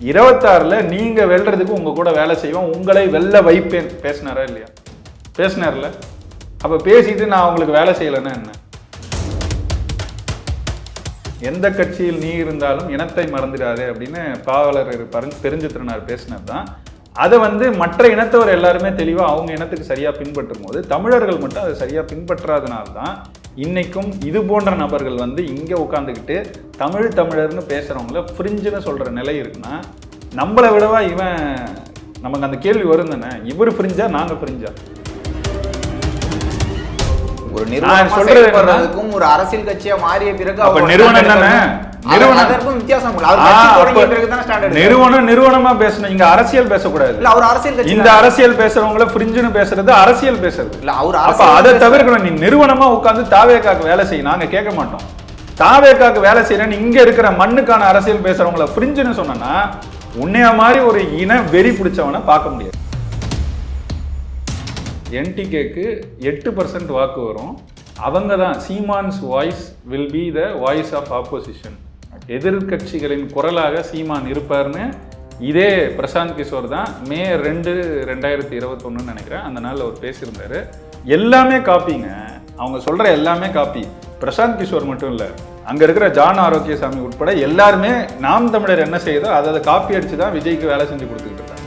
இருபத்தாறுல நீங்கள் வெல்றதுக்கு உங்க கூட வேலை செய்வோம் உங்களை வெல்ல வைப்பேன். பேசினாரா இல்லையா? பேசினார்ல? அப்போ பேசிட்டு நான் உங்களுக்கு வேலை செய்யலைன்னா என்ன? எந்த கட்சியில் நீ இருந்தாலும் இனத்தை மறந்துடாதே அப்படின்னு பாவலர் பரஞ் பெருஞ்சித்திரனார் பேசினது தான் அதை வந்து மற்ற இனத்தவர் எல்லாருமே தெளிவாக அவங்க இனத்துக்கு சரியாக பின்பற்றும் போது தமிழர்கள் மட்டும் அதை சரியாக பின்பற்றாதனால தான் இன்னைக்கும் இது போன்ற நபர்கள் வந்து இங்கே உட்காந்துக்கிட்டு தமிழ் தமிழர்னு பேசுகிறவங்கள ஃப்ரிஞ்சுன்னு சொல்கிற நிலை இருக்குன்னா நம்மளை விடவா இவன் நமக்கு அந்த கேள்வி வரும் தானே இவர் ஃப்ரிஞ்சா நாங்கள் ஃப்ரிஞ்சா ஒரு நிறுவனமா சொல்றது செயல்படுறதுக்கும் ஒரு அரசியல் கட்சியா மாறிய பிறகு நிறுவனம் தானே? நிறுவனம். நிறுவனம் பேசணும். இங்க அரசியல் பேசக்கூடாது. இல்ல அவர் அரசியல் இந்த அரசியல் பேசுறவங்கள ஃப்ரிஞ்சுன்னு பேசுறது அரசியல் பேசுறது. இல்ல அவர் அப்ப அதை தவிர்க்கணும். நீ நிறுவனமா உட்கார்ந்து தாவேக்காக்கு வேலை செய்ய நாங்க கேட்க மாட்டோம். தாவேக்காக்கு வேலை செய்யறேன்னு இங்க இருக்கிற மண்ணுக்கான அரசியல் பேசுறவங்கள ஃப்ரிஞ்சுன்னு சொன்னா உன்னைய மாதிரி ஒரு இன வெறி பிடிச்சவனை பார்க்க முடியாது. என்டிகேக்கு எட்டு பர்சன்ட் வாக்கு வரும். அவங்க தான் Seeman's voice will be the voice of opposition எதிர்க்கட்சிகளின் குரலாக சீமான் இருப்பார்னு இதே பிரசாந்த் கிஷோர் தான் மே ரெண்டு ரெண்டாயிரத்தி இருபத்தொன்னு நினைக்கிறேன். அந்த நாளில் அவர் பேசியிருந்தாரு. எல்லாமே காப்பிங்க. அவங்க சொல்ற எல்லாமே காப்பி. பிரசாந்த் கிஷோர் மட்டும் இல்லை அங்க இருக்கிற ஜான் ஆரோக்கியசாமி உட்பட எல்லாருமே நாம் தமிழர் என்ன செய்யுதோ அதை அதை காப்பி அடிச்சு தான் விஜய்க்கு வேலை செஞ்சு கொடுத்துக்கிட்டு இருக்காங்க.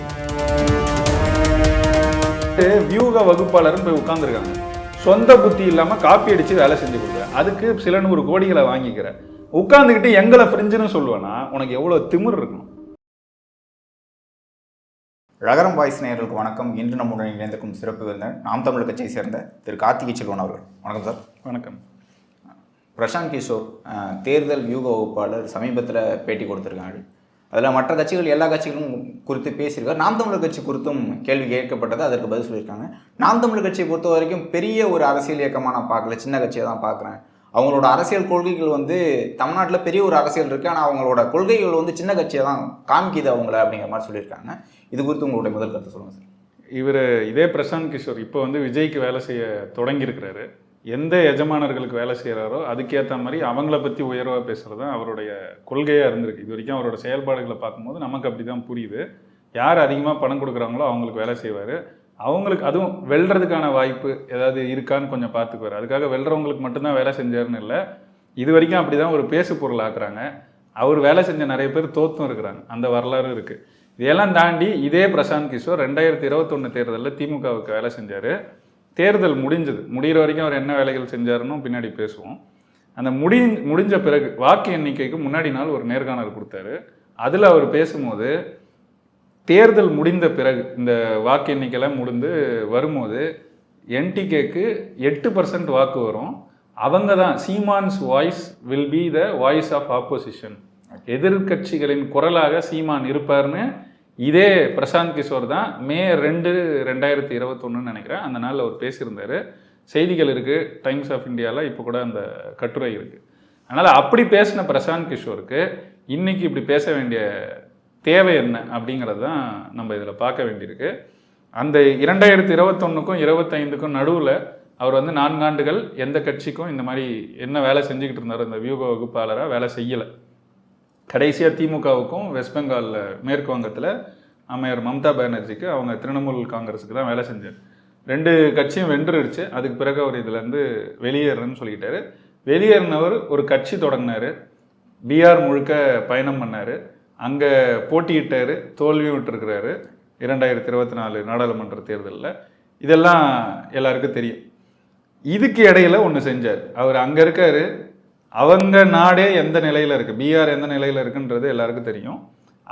வியூக வகுப்பாளர்னு போய் உட்காந்துருக்காங்க சொந்த புத்தி இல்லாம காப்பி அடிச்சு வேலை செஞ்சு கொடுக்குற. அதுக்கு சில நூறு கோடிகளை வாங்கிக்கிறேன் உட்காந்துக்கிட்டு எங்களை ஃப்ரிஞ்சுன்னு சொல்லுவேன்னா உனக்கு எவ்வளவு திமிர் இருக்கணும்? ரகரம் வாய்ஸ் நேயர்களுக்கு வணக்கம். இன்று நம்முடன் இணைந்திருக்கும் சிறப்பு விருந்தர் நாம் தமிழர் கட்சியை சேர்ந்த திரு கார்த்திகை செல்வன் அவர்கள். வணக்கம் சார். வணக்கம். பிரசாந்த் கிஷோர் தேர்தல் வியூக வகுப்பாளர் சமீபத்தில் பேட்டி கொடுத்திருக்காங்க அதில் மற்ற கட்சிகள் எல்லா கட்சிகளும் குறித்து பேசியிருக்காரு. நாம் தமிழர் கட்சி குறித்தும் கேள்வி கேட்கப்பட்டது அதற்கு பதில் சொல்லியிருக்காங்க. நாம் தமிழர் கட்சியை பொறுத்த வரைக்கும் பெரிய ஒரு அரசியல் இயக்கமாக நான் பார்க்கல. சின்ன கட்சியை தான் பார்க்குறேன். அவங்களோட அரசியல் கொள்கைகள் வந்து தமிழ்நாட்டில் பெரிய ஒரு அரசியல் இருக்குது ஆனால் அவங்களோட கொள்கைகள் வந்து சின்ன கட்சியை தான் காமிக்குது அவங்கள அப்படிங்கிற மாதிரி சொல்லியிருக்காங்க. இது குறித்து உங்களுடைய முதல் கருத்தை சொல்லுங்கள் சார். இவர் இதே பிரசாந்த் கிஷோர் இப்போ வந்து விஜய்க்கு வேலை செய்ய தொடங்கியிருக்கிறாரு. எந்த எஜமானர்களுக்கு வேலை செய்கிறாரோ அதுக்கேற்ற மாதிரி அவங்கள பற்றி உயர்வாக பேசுகிறது தான் அவருடைய கொள்கையாக இருந்திருக்கு. இது வரைக்கும் அவரோட செயல்பாடுகளை பார்க்கும்போது நமக்கு அப்படி தான் புரியுது. யார் அதிகமாக பணம் கொடுக்குறாங்களோ அவங்களுக்கு வேலை செய்வார். அவங்களுக்கு அதுவும் வெல்றதுக்கான வாய்ப்பு ஏதாவது இருக்கான்னு கொஞ்சம் பார்த்துக்குவார். அதுக்காக வெல்றவங்களுக்கு மட்டும்தான் வேலை செஞ்சாருன்னு இல்லை. இது வரைக்கும் அப்படி தான் ஒரு பேசு பொருள் ஆக்குறாங்க. அவர் வேலை செஞ்ச நிறைய பேர் தோத்தும் இருக்கிறாங்க. அந்த வரலாறும் இருக்குது இதையெல்லாம் தாண்டி இதே பிரசாந்த் கிஷோர் ரெண்டாயிரத்தி இருபத்தொன்று தேர்தலில் திமுகவுக்கு வேலை செஞ்சார். தேர்தல் முடிஞ்சது. முடிகிற வரைக்கும் அவர் என்ன வேலைகள் செஞ்சாருன்னு பின்னாடி பேசுவோம். அந்த முடி முடிஞ்ச பிறகு வாக்கு எண்ணிக்கைக்கு முன்னாடி நாள் ஒரு நேர்காணல் கொடுத்தாரு. அதில் அவர் பேசும்போது தேர்தல் முடிந்த பிறகு இந்த வாக்கு எண்ணிக்கைலாம் முடிந்து வரும்போது என்டிகேக்கு எட்டு பர்சன்ட் வாக்கு வரும். அவங்க தான் Seeman's voice will be the voice of opposition எதிர்க்கட்சிகளின் குரலாக சீமான் இருப்பார்னு இதே பிரசாந்த் கிஷோர் தான் மே ரெண்டு ரெண்டாயிரத்தி இருபத்தொன்னு நினைக்கிறேன் அந்த நாளில் அவர் பேசியிருந்தார். செய்திகள் இருக்குது டைம்ஸ் ஆஃப் இந்தியாவில் இப்போ கூட அந்த கட்டுரை இருக்குது அதனால் அப்படி பேசின பிரசாந்த் கிஷோருக்கு இன்றைக்கி இப்படி பேச வேண்டிய தேவை என்ன அப்படிங்கிறது தான் நம்ம இதில் பார்க்க வேண்டியிருக்கு. அந்த இரண்டாயிரத்தி இருபத்தொன்னுக்கும் இருபத்தைந்துக்கும் நடுவில் அவர் வந்து நான்காண்டுகள் எந்த கட்சிக்கும் இந்த மாதிரி என்ன வேலை செஞ்சுக்கிட்டு இருந்தார் இந்த வியூக வகுப்பாளராக வேலை செய்யலை. கடைசியாக திமுகவுக்கும் வெஸ்ட் பெங்காலில் மேற்கு வங்கத்தில் அமையர் மம்தா பானர்ஜிக்கு அவங்க திரிணாமுல் காங்கிரஸுக்கு தான் வேலை செஞ்சார் ரெண்டு கட்சியும் வென்றுருச்சு. அதுக்கு பிறகு அவர் இதுலேருந்து வெளியேறன்னு சொல்லிக்கிட்டாரு. வெளியேறினவர் ஒரு கட்சி தொடங்கினார். பீகார் முழுக்க பயணம் பண்ணார். அங்கே போட்டியிட்டார் தோல்வி விட்டுருக்கிறாரு. இரண்டாயிரத்தி இருபத்தி நாலு நாடாளுமன்ற தேர்தலில். இதெல்லாம் எல்லாருக்கும் தெரியும். இதுக்கு இடையில ஒன்று செஞ்சார். அவர் அங்கே இருக்காரு. அவங்க நாடே எந்த நிலையில் இருக்குது பீகார் எந்த நிலையில் இருக்குன்றது எல்லாருக்கும் தெரியும்.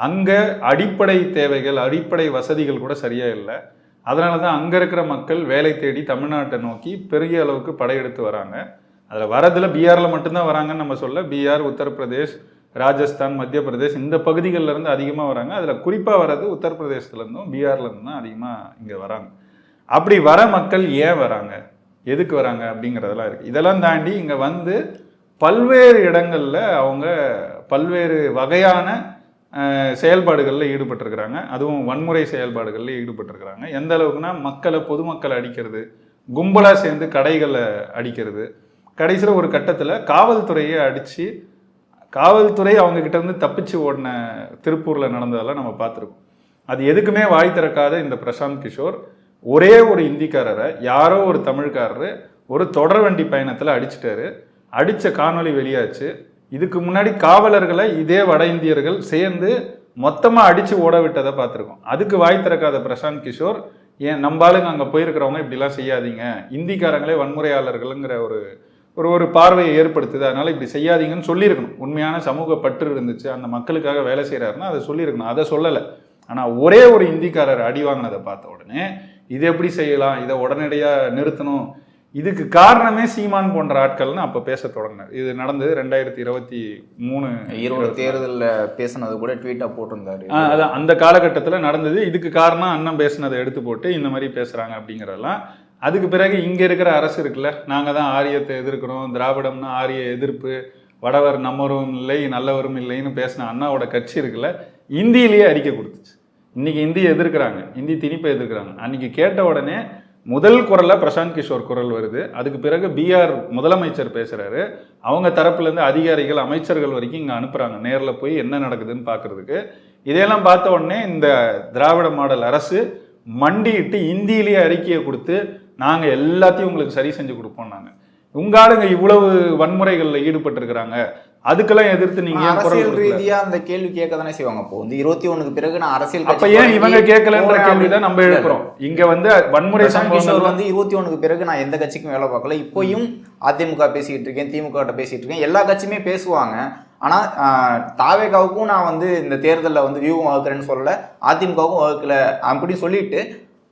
அங்கே அடிப்படை தேவைகள் அடிப்படை வசதிகள் கூட சரியாக இல்லை. அதனால தான் அங்கே இருக்கிற மக்கள் வேலை தேடி தமிழ்நாட்டை நோக்கி பெரிய அளவுக்கு படையெடுத்து வராங்க. அதில் வரதில் பீகாரில் மட்டும்தான் வராங்கன்னு நம்ம சொல்ல பீகார் உத்தரப்பிரதேஷ் ராஜஸ்தான் மத்திய பிரதேஷ் இந்த பகுதிகளில் இருந்து அதிகமாக வராங்க. அதில் குறிப்பாக வர்றது உத்தரப்பிரதேசத்துலேருந்தும் பீகார்லேருந்து தான் அதிகமாக இங்கே வராங்க. அப்படி வர மக்கள் ஏன் வராங்க? எதுக்கு வராங்க அப்படிங்கிறதெல்லாம் இருக்குது இதெல்லாம் தாண்டி இங்கே வந்து பல்வேறு இடங்களில் அவங்க பல்வேறு வகையான செயல்பாடுகளில் ஈடுபட்டிருக்கிறாங்க. அதுவும் வன்முறை செயல்பாடுகளில் ஈடுபட்டிருக்கிறாங்க. எந்த அளவுக்குன்னா மக்களை பொதுமக்களை அடிக்கிறது கும்பலாக சேர்ந்து கடைகளை அடிக்கிறது. கடைசியில் ஒரு கட்டத்தில் காவல்துறையை அடித்து காவல்துறை அவங்க கிட்ட இருந்து தப்பிச்சு ஓடின திருப்பூர்ல நடந்ததெல்லாம் நம்ம பார்த்துருக்கோம். அது எதுக்குமே வாய் திறக்காத இந்த பிரசாந்த் கிஷோர் ஒரே ஒரு இந்திக்காரரை யாரோ ஒரு தமிழ்காரரு ஒரு தொடர் வண்டி பயணத்தில் அடிச்சிட்டாரு. அடித்த காணொளி வெளியாச்சு. இதுக்கு முன்னாடி காவலர்களை இதே வட இந்தியர்கள் சேர்ந்து மொத்தமாக அடித்து ஓட விட்டதை பார்த்துருக்கோம். அதுக்கு வாய் திறக்காத பிரசாந்த் கிஷோர் ஏன் நம்பாளுங்க அங்கே போயிருக்கிறவங்க இப்படிலாம் செய்யாதீங்க. இந்திக்காரங்களே வன்முறையாளர்கள்ங்கிற ஒரு ஒரு ஒரு பார்வையை ஏற்படுத்துது. அதனால இப்படி செய்யாதீங்கன்னு சொல்லியிருக்கணும். உண்மையான சமூக பற்று இருந்துச்சு. அந்த மக்களுக்காக வேலை செய்கிறாருன்னா அதை சொல்லியிருக்கணும். அதை சொல்லலை. ஆனால் ஒரே ஒரு இந்திக்காரர் அடி வாங்கினதை பார்த்த உடனே இது எப்படி செய்யலாம்? இதை உடனடியாக நிறுத்தணும். இதுக்கு காரணமே சீமான் போன்ற ஆட்கள்னு அப்போ பேச தொடங்கினார். இது நடந்தது ரெண்டாயிரத்தி இருபத்தி மூணு ஈரோடு தேர்தல்ல பேசுனது கூட ட்வீட்டா போட்டிருந்தாரு. அதான். அந்த காலகட்டத்தில் நடந்தது. இதுக்கு காரணம் அண்ணன் பேசுனதை எடுத்து போட்டு இந்த மாதிரி பேசுகிறாங்க அப்படிங்கிறதெல்லாம் அதுக்கு பிறகு இங்கே இருக்கிற அரசு இருக்குல்ல நாங்கள் தான் ஆரியத்தை எதிர்க்கிறோம். திராவிடம்னா ஆரிய எதிர்ப்பு வடவர் நம்மரும் இல்லை நல்லவரும் இல்லைன்னு பேசின அண்ணாவோட கட்சி இருக்குல்ல இந்தியிலேயே அறிக்கை கொடுத்துச்சு. இன்றைக்கி இந்தி எதிர்க்கிறாங்க இந்தி திணிப்பை எதிர்க்கிறாங்க. அன்றைக்கி கேட்ட உடனே முதல் குரலில் பிரசாந்த் கிஷோர் குரல் வருது. அதுக்கு பிறகு பிஆர் முதலமைச்சர் பேசுகிறாரு அவங்க தரப்புலேருந்து அதிகாரிகள் அமைச்சர்கள் வரைக்கும் இங்கே அனுப்புகிறாங்க நேரில் போய் என்ன நடக்குதுன்னு பார்க்குறதுக்கு இதையெல்லாம் பார்த்த உடனே இந்த திராவிட மாடல் அரசு மண்டியிட்டு இந்தியிலேயே அறிக்கையை கொடுத்து நாங்க எல்லாத்தையும் உங்களுக்கு சரி செஞ்சு கொடுப்போம் நாங்க. உங்க ஆளுங்க இவ்வளவு வன்முறைகள்ல ஈடுபட்டிருக்கிறாங்க. அதுக்கெல்லாம் எதிர்த்து நீங்க அரசியல்? ரீதியா அந்த கேள்வி கேட்க தானே செய்வாங்க. இப்போ வந்து இருபத்தி ஒண்ணுக்கு பிறகு நான் அரசியல் அப்ப ஏன் இவங்க கேட்கலன்ற கேள்விதான் நம்ம எழுப்புறோம். இங்க வந்து வன்முறை கிஷோர் வந்து இருபத்தி ஒண்ணுக்கு பிறகு நான் எந்த கட்சிக்கும் வேலை பார்க்கல. இப்போயும் அதிமுக பேசிக்கிட்டு இருக்கேன் திமுக கிட்ட பேசிட்டு இருக்கேன். எல்லா கட்சியுமே பேசுவாங்க. ஆனா ஆஹ், தாவேகாவுக்கும் நான் வந்து இந்த தேர்தலில் வந்து வியூகம் வகுக்கிறேன்னு சொல்லல அதிமுகவுக்கும் வகுக்கல அப்படின்னு சொல்லிட்டு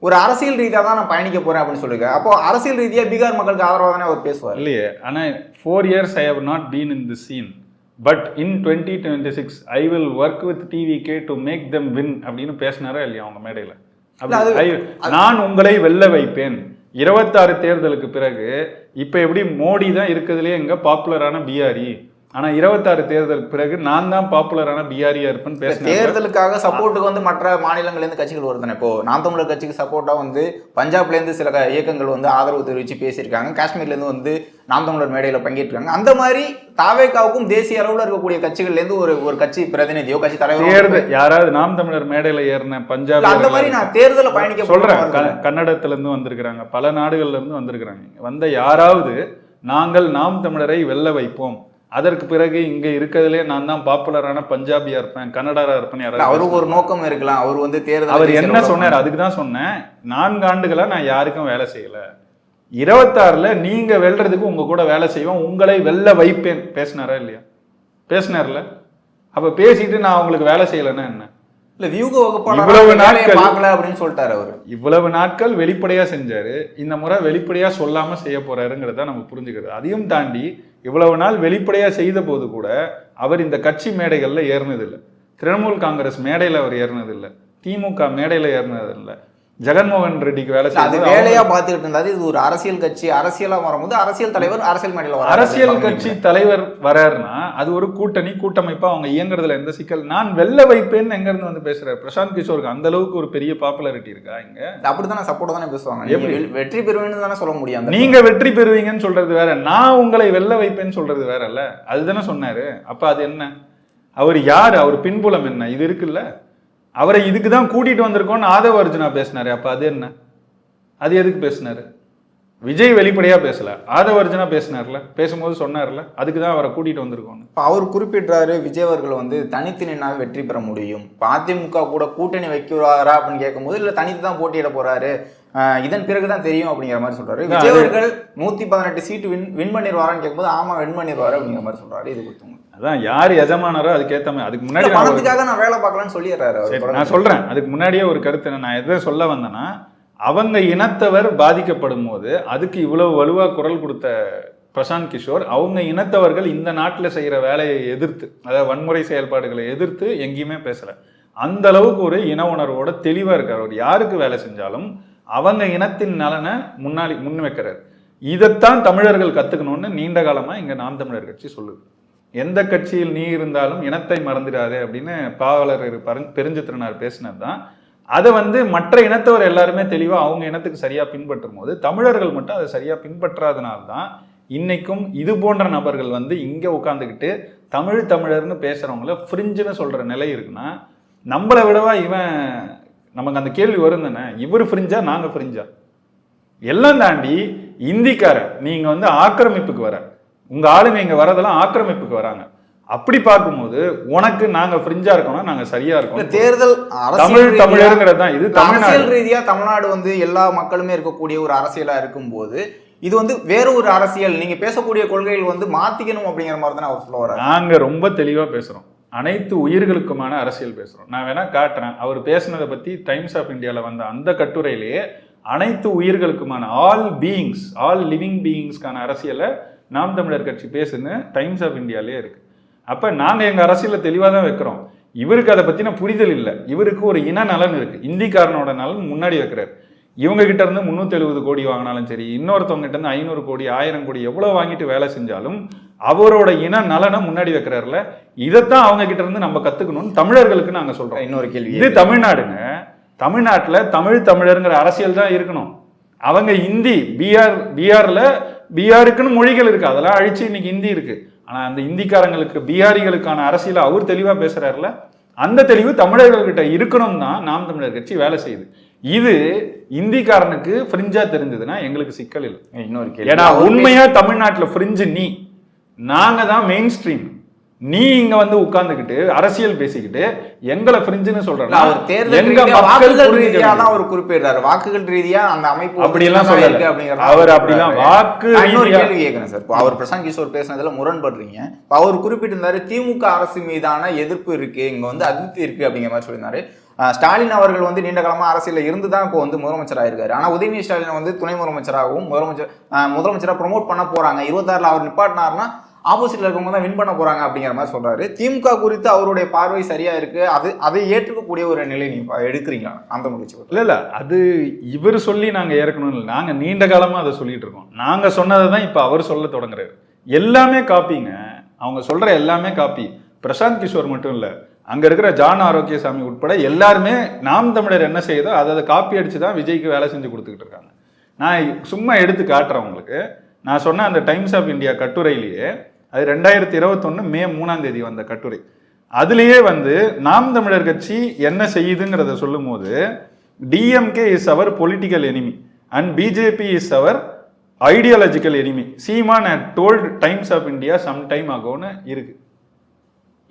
ஒரு அரசியல் ரீதியா தான் நான் பயணிக்க போறேன் அப்படின்னு சொல்லிருக்க அப்போ அரசியல் ரீதியா பீகார் மக்களுக்கு ஆதரவா தானே அவர் பேசுவார்? இல்லையே ஆனா four years I have not been in the scene but in twenty twenty six I will work with TV K to make them win அப்படின்னு பேசினாரா இல்லையா அவங்க மேடையில? நான் உங்களை வெல்ல வைப்பேன். இருபத்தாறு தேர்தலுக்கு பிறகு இப்ப எப்படி மோடி தான் இருக்கிறதுலே எங்க பாப்புலரான பிஆர்இ ஆனா இருபத்தாறு தேர்தலுக்கு பிறகு நான் தான் பாப்புலரான பிஆர்இயா இருப்பேன்னு பேசினேன் தேர்தலுக்காக சப்போர்ட்டுக்கு வந்து மற்ற மாநிலங்கள்ல இருந்து கட்சிகள் வருதுனே இப்போ நாம் தமிழர் கட்சிக்கு சப்போர்ட்டா வந்து பஞ்சாப்ல இருந்து சில இயக்கங்கள் வந்து ஆதரவு தெரிவிச்சு பேசியிருக்காங்க. காஷ்மீர்ல இருந்து வந்து நாம் தமிழர் மேடையில பங்கேற்றிருக்காங்க. அந்த மாதிரி தாவேக்காவுக்கும் தேசிய அளவுல இருக்கக்கூடிய கட்சிகள்ல இருந்து ஒரு ஒரு கட்சி பிரதிநிதியோ கட்சி தலைவரோ தேர்தல் யாராவது நாம் தமிழர் மேடையில ஏறின பஞ்சாப் அந்த மாதிரி நான் தேர்தலை பயணிக்க சொல்றேன். போறேன் க- கன்னடத்துல இருந்து வந்திருக்கிறாங்க. பல நாடுகள்ல இருந்து வந்திருக்கிறாங்க. வந்த யாராவது நாங்கள் நாம் தமிழரை வெல்ல வைப்போம். அதற்கு பிறகு இங்க இருக்கிறதுலே நான் தான் பாப்புலரான பஞ்சாபியா இருப்பேன் கன்னடரா இருப்பேன் யாராவது அவருக்கு ஒரு நோக்கம் இருக்கலாம். அவர் வந்து தேர்தல் அவர் என்ன சொன்னார்? அதுக்கு தான் சொன்னேன். நான்கு ஆண்டுகளா நான் யாருக்கும் வேலை செய்யல. இருபத்தாறுல நீங்க வெல்றதுக்கு உங்க கூட வேலை செய்வோம் உங்களை வெல்ல வைப்பேன். பேசினாரா இல்லையா? பேசினார்ல. அப்ப பேசிட்டு நான் உங்களுக்கு வேலை செய்யலைன்னா என்ன? இல்ல வியூக இவ்வளவு வகுப்பாளர் நாட்கள் பார்க்கல அப்படின்னு சொல்லிட்டாரு அவரு. இவ்வளவு நாட்கள் வெளிப்படையா செஞ்சாரு. இந்த முறை வெளிப்படையா சொல்லாம செய்ய போறாருங்கிறத நம்ம புரிஞ்சுக்கிறது. அதையும் தாண்டி இவ்வளவு நாள் வெளிப்படையா செய்த போது கூட அவர் இந்த கட்சி மேடைகள்ல ஏறினதில்லை. திரிணாமுல் காங்கிரஸ் மேடையில அவர் ஏறினதில்லை. திமுக மேடையில ஏறினதில்லை. ஜெகன்மோகன் ரெட்டிக்கு வேலை இல்ல, அது வேலையா பார்த்துக்கிட்டு இருந்தாரு. இது ஒரு அரசியல் கட்சி. அரசியலா வரும்போது அரசியல் தலைவர் அரசியல் மேடையில வராரு. அரசியல் கட்சி தலைவர் வராருன்னா அது ஒரு கூட்டணி கூட்டமைப்பா அவங்க இயங்குறதுல எந்த சிக்கல்? நான் வெல்ல வைப்பேன்னு எங்க இருந்து வந்து பேசுறாரு? பிரசாந்த் கிஷோருக்கு அந்த அளவுக்கு ஒரு பெரிய பாப்புலாரிட்டி இருக்கா இங்க? அப்படித்தானே சப்போர்ட் தானே பேசுவாங்க? வெற்றி பெறுவேன்னு தானே சொல்ல முடியும் அந்த நீங்க வெற்றி பெறுவீங்கன்னு சொல்றது வேற. நான் உங்களை வெல்ல வைப்பேன்னு சொல்றது வேறல்ல. அதுதானே சொன்னாரு. அப்ப அது என்ன? அவர் யார்? அவர் பின்புலம் என்ன? இது இருக்குல்ல? அவரை இதுக்கு தான் கூட்டிட்டு வந்திருக்கோம்னு ஆதவ அர்ஜுனா பேசினாரு அப்ப அது என்ன? அது எதுக்கு பேசினாரு? விஜய் வெளிப்படையா பேசல. ஆதவ அர்ஜுனா பேசினார்ல பேசும்போது சொன்னார்ல அதுக்கு தான் அவரை கூட்டிட்டு வந்திருக்கோம்னு. இப்ப அவர் குறிப்பிடுறாரு விஜய் அவர்கள் வந்து தனித்து நின்னாவே வெற்றி பெற முடியும். அதிமுக கூட கூட்டணி வைக்கிறாரா அப்படின்னு கேட்கும்போது இல்ல தனித்து தான் போட்டியிட போறாரு இதன் பிறகுதான் தெரியும் அப்படிங்கிற மாதிரி சொல்றாரு. விஜய் அவர்கள் நூத்தி பதினெட்டு சீட்டு வின் வின் பண்ணிடுவாரான்னு கேட்கும்போது ஆமா வின் பண்ணிடுவாரு அப்படிங்கிற மாதிரி சொல்றாரு. இது கொடுத்தவங்க அதான் யார் எஜமானரோ அதுக்கேத்த மாதிரி அதுக்கு முன்னாடி பணத்துக்காக நான் வேலை பார்க்கலாம்னு சொல்லிடுறாரு. நான் சொல்றேன். அதுக்கு முன்னாடியே ஒரு கருத்து என்ன, நான் எதை சொல்ல வந்தேன்னா அவங்க இனத்தவர் பாதிக்கப்படும் போது அதுக்கு இவ்வளவு வலுவா குரல் கொடுத்த பிரசாந்த் கிஷோர் அவங்க இனத்தவர்கள் இந்த நாட்டுல செய்யற வேலையை எதிர்த்து அதாவது வன்முறை செயல்பாடுகளை எதிர்த்து எங்கேயுமே பேசல. அந்த அளவுக்கு ஒரு இன உணர்வோட தெளிவா இருக்கார். அவர் யாருக்கு வேலை செஞ்சாலும் அவங்க இனத்தின் நலனை முன்னாடி முன் வைக்கிறார். இதைத்தான் தமிழர்கள் கத்துக்கணும்னு நீண்ட காலமா இங்க நாம் தமிழர் கட்சி சொல்லுது. எந்த கட்சியில் நீ இருந்தாலும் இனத்தை மறந்துடாதே அப்படின்னு பாவலர் பரஞ் பெருஞ்சித்திரனார் பேசினது தான் அதை வந்து மற்ற இனத்தவர் எல்லாருமே தெளிவா அவங்க இனத்துக்கு சரியா பின்பற்றும் போது தமிழர்கள் மட்டும் அதை சரியா பின்பற்றாதனால்தான் இன்னைக்கும் இது போன்ற நபர்கள் வந்து இங்க உட்காந்துக்கிட்டு தமிழ் தமிழர்னு பேசுறவங்கள ஃப்ரிஞ்சுன்னு சொல்ற நிலை இருக்குன்னா நம்மளை விடவா இவன் நமக்கு அந்த கேள்வி வரும் தானே இவர் ஃப்ரிஞ்சா நாங்க ஃப்ரிஞ்சா எல்லாம் தாண்டி இந்திக்காரன் நீங்க வந்து ஆக்கிரமிப்புக்கு வர உங்க ஆளுங்க இங்க வரதெல்லாம் ஆக்கிரமிப்புக்கு வராங்க. அப்படி பார்க்கும்போது உனக்கு நாங்க ஃப்ரிஞ்சா இருக்கோம்னா நாங்க சரியா இருக்கோம் தேர்தல் தமிழ் தமிழருங்கிறது தான் இது அரசியல் ரீதியா தமிழ்நாடு வந்து எல்லா மக்களுமே இருக்கக்கூடிய ஒரு அரசியலா இருக்கும்போது இது வந்து வேற ஒரு அரசியல். நீங்க பேசக்கூடிய கொள்கைகள் வந்து மாத்திக்கணும் அப்படிங்கிற மாதிரி தான் அவர் சொல்ல வர்றாரு. நாங்க ரொம்ப தெளிவா பேசுறோம். அனைத்து உயிர்களுக்குமான அரசியல் பேசுகிறோம் நான் வேணால் காட்டுறேன். அவர் பேசுனதை பற்றி டைம்ஸ் ஆஃப் இந்தியாவில் வந்த அந்த கட்டுரையிலேயே அனைத்து உயிர்களுக்குமான ஆல் பீயிங்ஸ் ஆல் லிவிங் பீயிங்ஸ்க்கான அரசியலை நாம் தமிழர் கட்சி பேசுன்னு டைம்ஸ் ஆஃப் இந்தியாலே இருக்குது அப்போ நாங்கள் எங்கள் அரசியலை தெளிவாக தான் வைக்கிறோம். இவருக்கு அதை பற்றின புரிதல் இல்லை. இவருக்கு ஒரு இன நலன் இருக்குது இந்திக்காரனோட நலன் முன்னாடி வைக்கிறார். இவங்க கிட்ட இருந்து முந்நூற்றி எழுபது கோடி வாங்கினாலும் சரி இன்னொருத்தவங்க கிட்ட இருந்து ஐநூறு கோடி ஆயிரம் கோடி எவ்வளோ வாங்கிட்டு வேலை செஞ்சாலும் அவரோட இன நலனை முன்னாடி வைக்கிறாருல இதைத்தான் அவங்க கிட்ட இருந்து நம்ம கத்துக்கணும்னு தமிழர்களுக்கு நாங்க சொல்றோம். இன்னொரு கேள்வி இது தமிழ்நாடுங்க. தமிழ்நாட்டுல தமிழ் தமிழருங்கிற அரசியல் தான் இருக்கணும். அவங்க இந்தி பிஆர் பிஆர்ல பிஆருக்குன்னு மொழிகள் இருக்கு. அதெல்லாம் அழிச்சு இன்னைக்கு ஹிந்தி இருக்கு. ஆனா அந்த இந்திக்காரங்களுக்கு பிஆரிகளுக்கான அரசியலை அவர் தெளிவா பேசுறாருல அந்த தெளிவு தமிழர்கள்கிட்ட இருக்கணும் தான் நாம் தமிழர் கட்சி வேலை செய்யுது. இது இந்திக்காரனுக்கு ஃப்ரிஞ்சா தெரிஞ்சதுன்னா எங்களுக்கு சிக்கல் இல்லை. இன்னொரு கேள்வி. ஏன்னா உண்மையா தமிழ்நாட்டுல ஃப்ரிஞ்சு நீ. நாங்க தான் மெயின் ஸ்ட்ரீம் நீ இங்க வந்து உட்கார்ந்துகிட்டு அரசியல் பேசிக்கிட்டு எங்களை ஃப்ரிஞ்சுன்னு இல்ல, சொல்ற அவர் தேர்தல் வாக்குகள் ரீதியா தான். அவர் குறிப்பிடுறாரு வாக்குகள் ரீதியா அந்த அமைப்பு சின்னதா சொல்லல. இருக்கு அப்படிங்கறத அவர் அப்படிலாம் சொல்றாரு. வாக்கு இன்னொரு கேள்வி கேட்கிறேன் சார் இப்போ அவர் பிரசாந்த் கிஷோர் பேசுனதுல முரண்படுறீங்க இப்போ அவர் குறிப்பிட்டிருந்தாரு திமுக அரசு மீதான எதிர்ப்பு இருக்கு இங்க வந்து அதிருப்தி இருக்கு அப்படிங்கிற மாதிரி சொல்லியிருந்தாரு ஸ்டாலின் அவர்கள் வந்து நீண்ட காலமாக அரசியல்ல இருந்து தான் இப்போ வந்து முதலமைச்சராக ஆயிருக்காரு ஆனால் உதயநிதி ஸ்டாலின் வந்து துணை முதலமைச்சராகவும் முதலமைச்சர் முதலமைச்சராக ப்ரொமோட் பண்ண போகிறாங்க இருபத்தாறுல அவர் நிப்பாட்டினாருன்னா ஆப்போசிட்ல இருக்கவங்க தான் வின் பண்ண போகிறாங்க அப்படிங்கிற மாதிரி சொல்கிறாரு திமுக குறித்து அவருடைய பார்வை சரியாக இருக்குது அது அதை ஏற்றுக்கக்கூடிய ஒரு நிலை நீங்கள் எடுக்கிறீங்களா? அந்த முடிச்சு இல்லை இல்லை. அது இவர் சொல்லி நாங்கள் ஏற்கனவே இல்லை. நாங்கள் நீண்ட காலமாக அதை சொல்லிட்டு இருக்கோம். நாங்கள் சொன்னதை தான் இப்போ அவர் சொல்ல தொடங்குறாரு. எல்லாமே காப்பிங்க அவங்க சொல்கிற எல்லாமே காப்பி பிரசாந்த் கிஷோர் மட்டும் இல்லை. அங்கே இருக்கிற ஜான் ஆரோக்கியசாமி உட்பட எல்லாருமே நாம் தமிழர் என்ன செய்யுதோ அதை அதை காப்பி அடித்து தான் விஜய்க்கு வேலை செஞ்சு கொடுத்துக்கிட்டு இருக்காங்க. நான் சும்மா எடுத்து காட்டுறேன் உங்களுக்கு. நான் சொன்ன அந்த டைம்ஸ் ஆஃப் இந்தியா கட்டுரையிலேயே அது ரெண்டாயிரத்தி இருபத்தொன்னு மே மூணாம் தேதி வந்த கட்டுரை. அதுலேயே வந்து நாம் தமிழர் கட்சி என்ன செய்யுதுங்கிறத சொல்லும்போது DMK is our political enemy and BJP is our ideological enemy Seeman had told Times of India some time ஆகும்னு இருக்கு.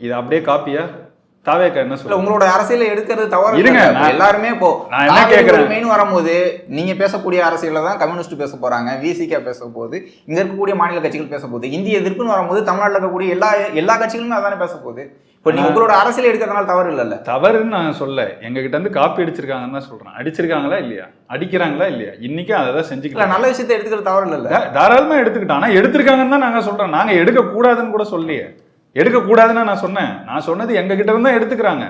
இது அப்படியே காப்பியா தாவேக்கா என்ன இல்ல சொல்ல உங்களோட அரசியல எடுக்கிறது தவறு. இருங்க, இல்ல. எல்லாருமே இப்போ நான் என்ன கேக்குறேன்? உரிமைன்னு வரும்போது நீங்க பேசக்கூடிய அரசியல தான் கம்யூனிஸ்ட் பேச போறாங்க விசிகா பேச போகுது இங்க இருக்கக்கூடிய மாநில கட்சிகள் பேச போகுது இந்திய எதிர்ப்புன்னு வரும்போது தமிழ்நாட்டுல இருக்கக்கூடிய எல்லா எல்லா கட்சிகளுமே அதானே பேச போகுது. இப்போ நீங்க உங்களோட அரசியல் எடுக்கிறதுனால தவறு இல்லைல்ல? தவறுன்னு நான் சொல்ல எங்க கிட்ட இருந்து காப்பி அடிச்சிருக்காங்கன்னு தான் சொல்றேன். அடிச்சிருக்காங்களா இல்லையா? அடிக்கிறாங்களா இல்லையா? இன்னைக்கும் அதை தான் இல்ல செஞ்சுக்கலாம் நல்ல விஷயத்தை எடுத்துக்கிறது தவறு இல்லைல்ல. தா- தாராளமா எடுத்துக்கிட்டோம் ஆனா எடுத்திருக்காங்கன்னு தான் நாங்க சொல்றோம். நாங்க எடுக்க கூடாதுன்னு கூட சொல்லியே எடுக்கக்கூடாதுன்னு நான் சொன்னேன். நான் சொன்னது எங்க கிட்ட தான் எடுத்துக்கிறாங்க.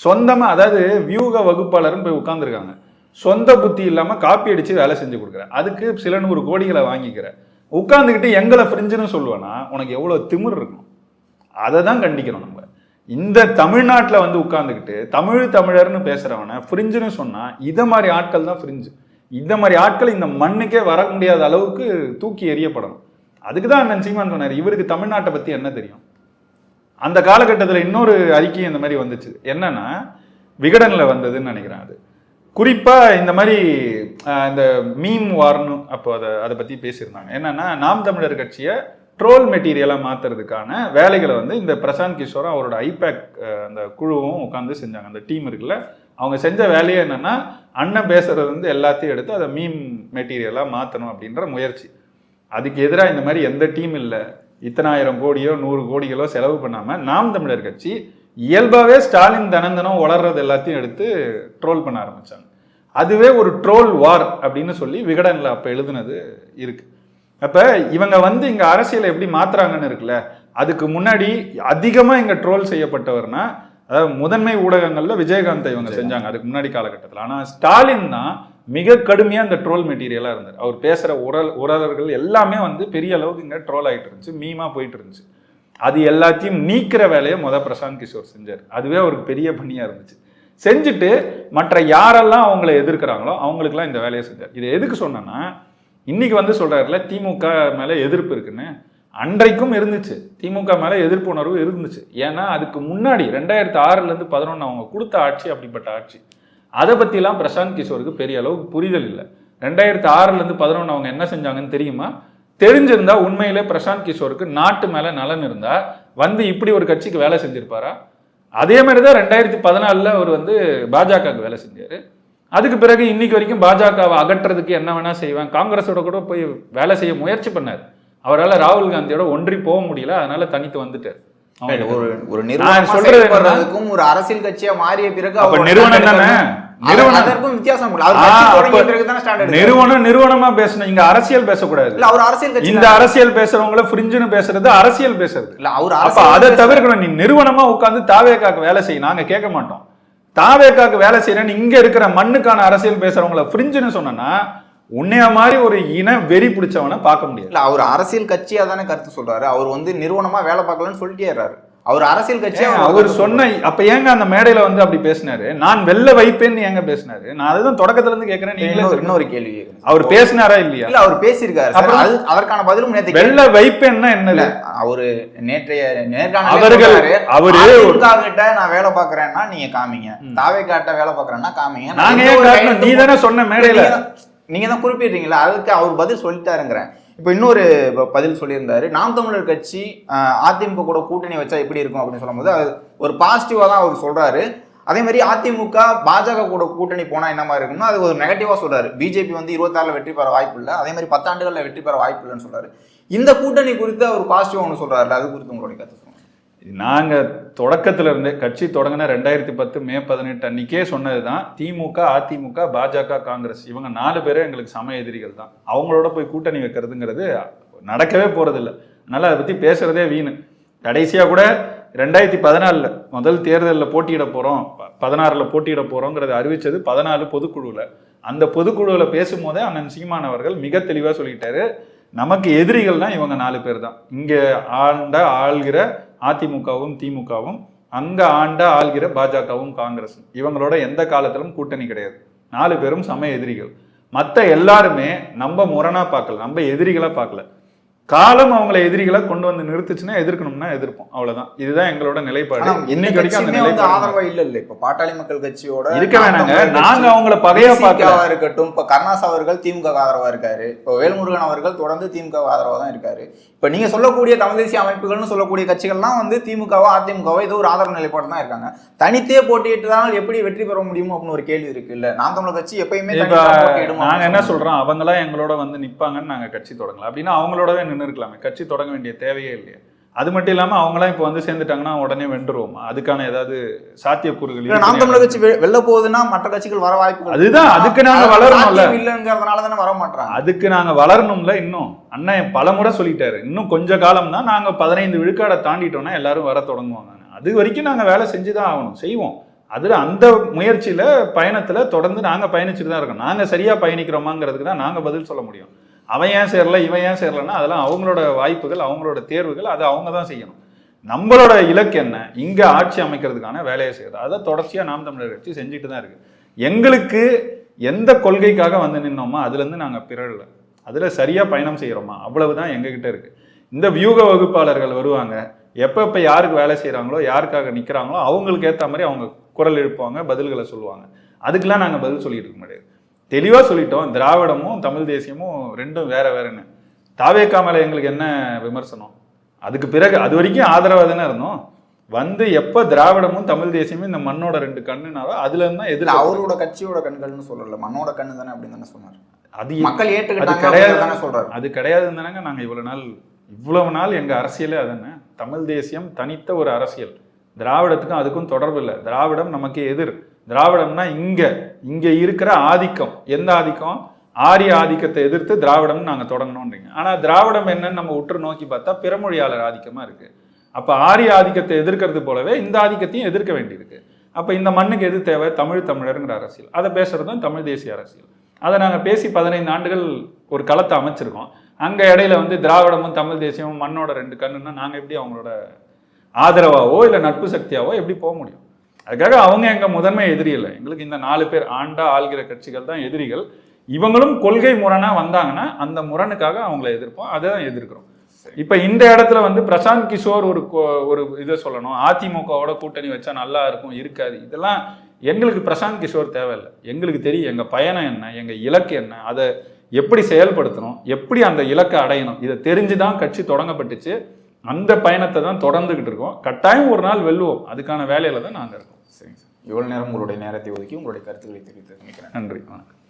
சொந்தமா அதாவது வியூக வகுப்பாளர்னு போய் உட்கார்ந்துருக்காங்க. சொந்த புத்தி இல்லாம காப்பி அடிச்சு வேலை செஞ்சு கொடுக்குறேன் அதுக்கு சில நூறு கோடிகளை வாங்கிக்கிற. உட்காந்துக்கிட்டு எங்களை ஃப்ரிஞ்சுன்னு சொல்லுவேன்னா உனக்கு எவ்வளவு திமிர் இருக்கணும். அதை தான் கண்டிக்கிறோம் நம்ம. இந்த தமிழ்நாட்டில் வந்து உட்காந்துக்கிட்டு தமிழ் தமிழர்னு பேசுறவனை ஃப்ரிஞ்சுன்னு சொன்னா இதை மாதிரி ஆட்கள் தான் ஃப்ரிஞ்சு இந்த மாதிரி ஆட்கள் இந்த மண்ணுக்கே வர முடியாத அளவுக்கு தூக்கி எறியப்படணும். அதுக்கு தான் அண்ணன் சீமான் சொன்னார் இவருக்கு தமிழ்நாட்டை பத்தி என்ன தெரியும்? அந்த காலகட்டத்தில் இன்னொரு அறிக்கை இந்த மாதிரி வந்துச்சு. என்னன்னா விகடனில் வந்ததுன்னு நினைக்கிறேன் அது. குறிப்பாக இந்த மாதிரி இந்த மீம் வார்னு அப்போ அதை அதை பற்றி பேசியிருந்தாங்க. என்னன்னா நாம் தமிழர் கட்சியை ட்ரோல் மெட்டீரியலாக மாற்றுறதுக்கான வேலைகளை வந்து இந்த பிரசாந்த் கிஷோரும் அவரோட ஐபேக் அந்த குழுவும் உட்காந்து செஞ்சாங்க. அந்த டீம் இருக்குல்ல அவங்க செஞ்ச வேலையே என்னன்னா அண்ணன் பேசுறது வந்து எல்லாத்தையும் எடுத்து அதை மீம் மெட்டீரியலாக மாற்றணும் அப்படின்ற முயற்சி. அதுக்கு எதிராக இந்த மாதிரி எந்த டீம் இல்லை இத்தனாயிரம் கோடியோ நூறு கோடிகளோ செலவு பண்ணாம நாம் தமிழர் கட்சி இயல்பாவே ஸ்டாலின் தனந்தனம் வளர்றது எல்லாத்தையும் எடுத்து ட்ரோல் பண்ண ஆரம்பிச்சாங்க. அதுவே ஒரு ட்ரோல் வார் அப்படின்னு சொல்லி விகடன்ல அப்ப எழுதுனது இருக்கு. அப்ப இவங்க வந்து இங்க அரசியலை எப்படி மாத்துறாங்கன்னு இருக்குல்ல அதுக்கு முன்னாடி அதிகமா இங்க ட்ரோல் செய்யப்பட்டவர்னா அதாவது முதன்மை ஊடகங்கள்ல விஜயகாந்தை இவங்க செஞ்சாங்க அதுக்கு முன்னாடி காலகட்டத்தில். ஆனா ஸ்டாலின் தான் மிக கடுமையாக அந்த ட்ரோல் மெட்டீரியலாக இருந்தார். அவர் பேசுகிற உரல் உரலர்கள் எல்லாமே வந்து பெரிய அளவுக்கு இங்கே ட்ரோல் ஆகிட்டு இருந்துச்சு மீமாக போயிட்டு இருந்துச்சு. அது எல்லாத்தையும் நீக்கிற வேலையை மொதல் பிரசாந்த் கிஷோர் செஞ்சார். அதுவே அவருக்கு பெரிய பணியாக இருந்துச்சு. செஞ்சுட்டு மற்ற யாரெல்லாம் அவங்கள எதிர்க்கிறாங்களோ அவங்களுக்குலாம் இந்த வேலையை செஞ்சார். இது எதுக்கு சொன்னேன்னா இன்னைக்கு வந்து சொல்கிறாருல திமுக மேலே எதிர்ப்பு இருக்குன்னு. அன்றைக்கும் இருந்துச்சு. திமுக மேலே எதிர்ப்பு உணர்வு இருந்துச்சு. ஏன்னா அதுக்கு முன்னாடி ரெண்டாயிரத்தி ஆறுலேருந்து பதினொன்று அவங்க கொடுத்த ஆட்சி அப்படிப்பட்ட ஆட்சி. அதை பத்திலாம் பிரசாந்த் கிஷோருக்கு பெரிய அளவுக்கு புரிதல் இல்லை. ரெண்டாயிரத்தி ஆறுல இருந்து பதினொன்று அவங்க என்ன செஞ்சாங்கன்னு தெரியுமா? தெரிஞ்சிருந்தா உண்மையிலே பிரசாந்த் கிஷோருக்கு நாட்டு மேல நலன் இருந்தா வந்து இப்படி ஒரு கட்சிக்கு வேலை செஞ்சிருப்பாரா? அதே மாதிரி தான் ரெண்டாயிரத்தி பதினாலில் அவர் வந்து பாஜகவுக்கு வேலை செஞ்சாரு. அதுக்கு பிறகு இன்னைக்கு வரைக்கும் பாஜகவை அகற்றுறதுக்கு என்ன வேணா செய்வேன் காங்கிரஸோட கூட போய் வேலை செய்ய முயற்சி பண்ணார். அவரால் ராகுல் காந்தியோட ஒன்றி போக முடியல. அதனால தனித்து வந்துட்டார். ஒரு ஒரு நிறுவனம் சொல்றது செயல்படுறதுக்கும் ஒரு அரசியல் கட்சியா மாறிய பிறகு நிறுவனம் தானே? அதற்கும் வித்தியாசம். நிறுவனம் நிறுவனமா பேசணும். இங்க அரசியல் பேசக்கூடாது. இல்ல அவர் அரசியல் இந்த அரசியல் பேசுறவங்கள ஃப்ரிஞ்சுன்னு பேசுறது அரசியல் பேசுறது. இல்ல அவர் அப்ப அதை. தவிர்க்கணும். நீ நிறுவனமா உட்கார்ந்து தாவேக்காக்கு வேலை செய்ய நாங்க கேட்க மாட்டோம். தாவேக்காக்கு வேலை செய்யறேன்னு இங்க இருக்கிற மண்ணுக்கான அரசியல் பேசுறவங்கள ஃப்ரிஞ்சுன்னு சொன்னா உன்னைய மாதிரி ஒரு இன வெறி பிடிச்சவனை பார்க்க முடியாது. இல்ல அவர் அரசியல் கட்சியா தானே கருத்து சொல்றாரு. அவர் வந்து நிறுவனமா வேலை பார்க்கலன்னு சொல்லிட்டே அவர் அரசியல் கட்சியா ஏன் அவர் சொன்ன அப்ப ஏங்க அந்த மேடையில வந்து அப்படி பேசினாரு? நான் வெல்ல வைப்பேன்னு ஏங்க பேசினாரு? நான் அதுதான் தொடக்கத்துல இருந்து சொல்றாரு. நீங்களே இன்னொரு கேள்வி கேக்குறேன். அவர் பேசினாரா இல்லையா? இல்ல அவர் பேசியிருக்காரு. அப்புறம்? அது அதற்கான பதிலும் நேத்து வெல்ல வைப்பேன்னா என்னது? அவரு நேற்றைய நேர்காணல அவர்கள் அவரு கிட்ட நான் வேலை பாக்குறேன்னா நீங்க காமிங்க. தாவே காட்ட வேலை பாக்குறேன்னா காமிங்க. நான் நாங்க நீ தானே சொன்ன மேடையில. நீங்க தான் குறிப்பிடுறீங்களா அதுக்கு அவர் பதில் சொல்லிட்டாருங்கிறேன். இப்போ இன்னொரு ப- பதில் சொல்லியிருந்தாரு. நாம் தமிழர் கட்சி அதிமுக கூட கூட்டணி வச்சா எப்படி இருக்கும் அப்படின்னு சொல்லும்போது அது ஒரு பாசிட்டிவா தான் அவர் சொல்றாரு. அதே மாதிரி அதிமுக பாஜக கூட கூட்டணி போனா என்ன மாதிரி இருக்கும்னா அது ஒரு நெகட்டிவா சொல்றாரு. பிஜேபி வந்து இருபத்தாறுல வெற்றி பெற வாய்ப்பு இல்லை. அதே மாதிரி பத்தாண்டுகளில் வெற்றி பெற வாய்ப்பு இல்லைன்னு சொல்றாரு. இந்த கூட்டணி குறித்து அவர் பாசிட்டிவா ஒன்று சொல்றாரு அது குறித்து உங்களுடைய கருத்து நாங்கள் தொடக்கத்திலிருந்து இருந்தே கட்சி தொடங்கின ரெண்டாயிரத்தி பத்து மே பதினெட்டு அன்னைக்கே சொன்னதுதான் திமுக அதிமுக பாஜக காங்கிரஸ் இவங்க நாலு பேரும் எங்களுக்கு சம எதிரிகள் தான். அவங்களோட போய் கூட்டணி வைக்கிறதுங்கிறது நடக்கவே போகிறதில்ல அதனால் அதை பற்றி பேசுறதே வீணு. கடைசியாக கூட ரெண்டாயிரத்தி பதினாலில் முதல் தேர்தலில் போட்டியிட போகிறோம் பதினாறில் போட்டியிட போகிறோங்கிறத அறிவித்தது பதினாலு பொதுக்குழுவில் அந்த பொதுக்குழுவில் பேசும்போதே அண்ணன் சீமான் அவர்கள் மிக தெளிவாக சொல்லிட்டாரு நமக்கு எதிரிகள்னா இவங்க நாலு பேர் தான். இங்கே ஆண்ட ஆள்கிற அதிமுகவும் திமுகவும் அங்கே ஆண்ட ஆள்கிற பாஜகவும் காங்கிரஸும் இவங்களோட எந்த காலத்திலும் கூட்டணி கிடையாது. நாலு பேரும் சம எதிரிகள். மற்ற எல்லாருமே நம்ம முரணா பார்க்கல நம்ம எதிரிகளா பார்க்கல. காலம் அவங்கள எதிரிகளா கொண்டு வந்து நிறுத்துச்சுன்னா எதிர்க்கணும்னா எதிர்ப்போம். அவ்வளவுதான். இதுதான் எங்களோட நிலைப்பாடு. இன்னைக்கு வரைக்கும் அந்த நிலைப்பாடு ஆதரவா இல்ல. இல்ல இப்ப பாட்டாளி மக்கள் கட்சியோட இருக்க வேணாங்க. நாங்க அவங்கள பகையா விசிகாவா இருக்கட்டும் இப்ப கருணாஸ் அவர்கள் திமுக ஆதரவா இருக்காரு. இப்ப வேல்முருகன் அவர்கள் தொடர்ந்து திமுக ஆதரவா தான் இருக்காரு. இப்ப நீங்க சொல்லக்கூடிய தமிழ் தேசிய அமைப்புகள்னு சொல்லக்கூடிய கட்சிகள்லாம் வந்து திமுகவோ அதிமுகவோ ஏதோ ஒரு ஆதரவு நிலைப்பாடு தான் இருக்காங்க. தனித்தே போட்டியிட்டதால் எப்படி வெற்றி பெற முடியும் அப்படின்னு ஒரு கேள்வி இருக்கு இல்ல. நாம் தமிழர் கட்சி எப்பயுமே நாங்க என்ன. சொல்றோம்? அவங்களாம் எங்களோட வந்து நிப்பாங்கன்னு நாங்க கட்சி தொடங்கலாம் அப்படின்னா அவங்களோடவே நின்று இருக்கலாமே. கட்சி தொடங்க வேண்டிய தேவையே இல்லையே. அது மட்டும் இல்லாம அவங்களாம் இப்ப வந்து சேர்ந்துட்டாங்கன்னா உடனே வென்றுருவோமா? அதுக்கான ஏதாவது சாத்தியக்கூறுகள் நாம் தமிழர் கட்சி வெல்ல போகுதுன்னா மற்ற கட்சிகள் வர வாய்ப்புகள் அதுதான், அதுக்கு நாங்க அது வளரணும்ல. இல்லைங்கிறதுனால தானே வர மாட்டாங்க அதுக்கு நாங்க வளரணும்ல இன்னும். அண்ணன் பலமுறை சொல்லிட்டாரு. இன்னும் கொஞ்ச காலம் தான் நாங்க பதினைந்து விழுக்காடை தாண்டிட்டோம்னா எல்லாரும் வர தொடங்குவாங்க. அது வரைக்கும் நாங்க வேலை செஞ்சுதான் ஆகணும். செய்வோம். அதுல அந்த முயற்சியில பயணத்துல தொடர்ந்து நாங்க பயணிச்சுட்டு தான் இருக்கோம். நாங்க சரியா பயணிக்கிறோமாங்கிறதுக்கு தான் நாங்க பதில் சொல்ல முடியும். அவன் ஏன் சேரல இவன் ஏன் சேரலன்னா அதெல்லாம் அவங்களோட வாய்ப்புகள் அவங்களோட தேர்வுகள் அதை அவங்க தான் செய்யணும். நம்மளோட இலக்கு என்ன? இங்கே ஆட்சி அமைக்கிறதுக்கான வேலையை செய்யறது அதை தொடர்ச்சியாக நாம் தமிழர் கட்சி செஞ்சுட்டு தான் இருக்கு. எங்களுக்கு எந்த கொள்கைக்காக வந்து நின்னோமோ அதுலேருந்து நாங்கள் பிறழல அதில் சரியாக பயணம் செய்யறோமா? அவ்வளவுதான் எங்ககிட்ட இருக்கு. இந்த வியூக வகுப்பாளர்கள் வருவாங்க. எப்போ எப்போ யாருக்கு வேலை செய்கிறாங்களோ யாருக்காக நிற்கிறாங்களோ அவங்களுக்கு ஏற்ற மாதிரி அவங்க குரல் எழுப்புவாங்க பதில்களை சொல்லுவாங்க. அதுக்கெலாம் நாங்கள் பதில் சொல்லிட்டு இருக்க முடியாது. தெளிவா சொல்லிட்டோம். திராவிடமும் தமிழ் தேசியமும் ரெண்டும் வேற வேறன்னு. தாவேக்கா மேல எங்களுக்கு என்ன விமர்சனம்? அதுக்கு பிறகு அது வரைக்கும் ஆதரவா தானே இருந்தோம். வந்து எப்ப திராவிடமும் தமிழ் தேசியமும் இந்த மண்ணோட ரெண்டு கண்ணுனாரோ அதுல இருந்தா எதிர்ப்பு அவரோட கட்சியோட கண்கள்னு சொல்லல. மண்ணோட கண்ணு தானே அப்படின்னு தானே சொன்னாரு. அது மக்கள் ஏற்றுக்கிட்டாங்க கிடையாது. தானே சொல்றாரு. அது கிடையாதுன்னு தானங்க நாங்க இவ்வளவு நாள் இவ்வளவு நாள் எங்க அரசியலே அதானே தமிழ் தேசியம் தனித்த ஒரு அரசியல். திராவிடத்துக்கும் அதுக்கும் தொடர்பு இல்லை. திராவிடம் நமக்கு எதிர். திராவிடம்னா இங்க. இங்க இருக்கிற ஆதிக்கம். எந்த ஆதிக்கம்? ஆரிய ஆதிக்கத்தை எதிர்த்து திராவிடம்னு நாங்க தொடங்கணும்ன்றீங்க. ஆனா திராவிடம் என்னன்னு நம்ம உற்று நோக்கி பார்த்தா பிறமொழியாளர் ஆதிக்கமா இருக்கு. அப்ப ஆரிய ஆதிக்கத்தை எதிர்க்கிறது போலவே இந்த ஆதிக்கத்தையும் எதிர்க்க வேண்டியிருக்கு. அப்ப இந்த மண்ணுக்கு எது தேவை? தமிழ் தமிழருங்கிற அரசியல். அதை பேசுறது தான் தமிழ் தேசிய அரசியல். அதை நாங்க பேசி பதினைந்து ஆண்டுகள் ஒரு களத்தை அமைச்சிருக்கோம். அங்க இடையில வந்து திராவிடமும் தமிழ் தேசியமும் மண்ணோட ரெண்டு கண்ணுன்னா நாங்க எப்படி அவங்களோட ஆதரவாவோ இல்ல நட்பு சக்தியாவோ எப்படி போக முடியும்? அதுக்காக அவங்க எங்க முதன்மை எதிரி இல்லை எங்களுக்கு இந்த நாலு பேர் ஆண்டா ஆள்கிற கட்சிகள் தான் எதிரிகள். இவங்களும் கொள்கை முரணா வந்தாங்கன்னா அந்த முரணுக்காக அவங்கள எதிர்ப்போம். அதை தான் எதிர்க்கிறோம். இப்ப இந்த இடத்துல வந்து பிரசாந்த் கிஷோர் ஒரு கொ- ஒரு இதை சொல்லணும். அதிமுகவோட கூட்டணி வச்சா நல்லா இருக்கும் இருக்காது. இதெல்லாம் எங்களுக்கு பிரசாந்த் கிஷோர் தேவையில்லை. எங்களுக்கு தெரியும் எங்க பயணம் என்ன எங்க இலக்கு என்ன அதை எப்படி செயல்படுத்தணும் எப்படி அந்த இலக்கை அடையணும். இதை தெரிஞ்சு தான் கட்சி தொடங்கப்பட்டுச்சு. அந்த பயணத்தை தான் தொடர்ந்துகிட்டு இருக்கோம். கட்டாயம் ஒரு நாள் வெல்லுவோம். அதுக்கான வேலையில தான் நாங்க இருக்கோம். சரிங்க சார். இவ்வளோ நேரம் உங்களுடைய நேரத்தை ஒதுக்கி உங்களுடைய கருத்துக்களை தெரிவித்து மிக்க நன்றி. வணக்கம்.